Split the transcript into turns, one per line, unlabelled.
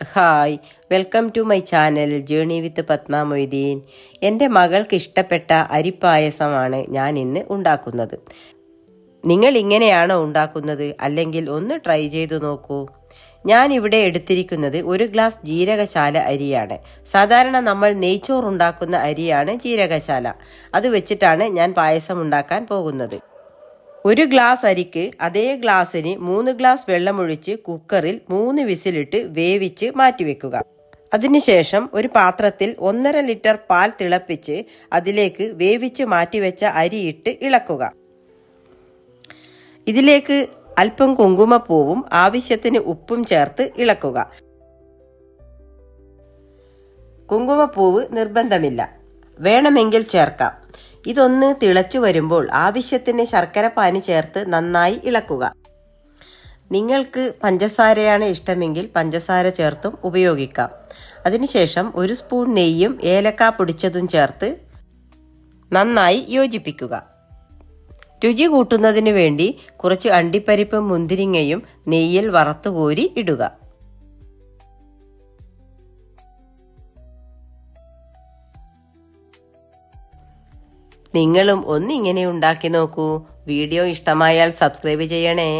Hi welcome to my channel journey with Padma Moideen എന്റെ മകൾക്ക് ഇഷ്ടപ്പെട്ട അരിപ്പായസമാണ് ഞാൻ ഇന്ന് ഉണ്ടാക്കുന്നത്. നിങ്ങൾ ഇങ്ങനെയാണോ ഉണ്ടാക്കുന്നത്? അല്ലെങ്കിൽ ഒന്ന് ട്രൈ ചെയ്തു നോക്കൂ. ഞാൻ ഇവിടെ എടുത്തിരിക്കുന്നത് ഒരു ഗ്ലാസ് ജീരകശാല അരിയാണ്. സാധാരണ നമ്മൾ നെയ്ച്ചോറുണ്ടാക്കുന്ന അരിയാണ് ജീരകശാല. അത് വെച്ചിട്ടാണ് ഞാൻ പായസം ഉണ്ടാക്കാൻ പോകുന്നത്. ഒരു ഗ്ലാസ് അരിക്ക് അതേ ഗ്ലാസ്സിന് മൂന്ന് ഗ്ലാസ് വെള്ളമൊഴിച്ച് കുക്കറിൽ മൂന്ന് വിസിലിട്ട് വേവിച്ച് മാറ്റിവെക്കുക. അതിനുശേഷം ഒരു പാത്രത്തിൽ ഒന്നര ലിറ്റർ പാൽ തിളപ്പിച്ച് അതിലേക്ക് വേവിച്ച് മാറ്റിവെച്ച അരിയിട്ട് ഇളക്കുക. ഇതിലേക്ക് അല്പം കുങ്കുമപ്പൂവും ആവശ്യത്തിന് ഉപ്പും ചേർത്ത് ഇളക്കുക. കുങ്കുമപ്പൂവ് നിർബന്ധമില്ല. വേണമെങ്കിൽ ചേർക്കാം. ഇതൊന്ന് തിളച്ചു വരുമ്പോൾ ആവശ്യത്തിന് ശർക്കര പാനി ചേർത്ത് നന്നായി ഇളക്കുക. നിങ്ങൾക്ക് പഞ്ചസാരയാണ് ഇഷ്ടമെങ്കിൽ പഞ്ചസാര ചേർത്തും ഉപയോഗിക്കാം. അതിനുശേഷം ഒരു സ്പൂൺ നെയ്യും ഏലക്ക പൊടിച്ചതും ചേർത്ത് നന്നായി യോജിപ്പിക്കുക. രുചി കൂട്ടുന്നതിന് വേണ്ടി കുറച്ച് അണ്ടിപ്പരിപ്പും മുന്തിരിങ്ങയും നെയ്യിൽ വറുത്തുകോരി ഇടുക. നിങ്ങളും ഒന്നിങ്ങനെ ഉണ്ടാക്കി നോക്കൂ. വീഡിയോ ഇഷ്ടമായാൽ സബ്സ്ക്രൈബ് ചെയ്യണേ.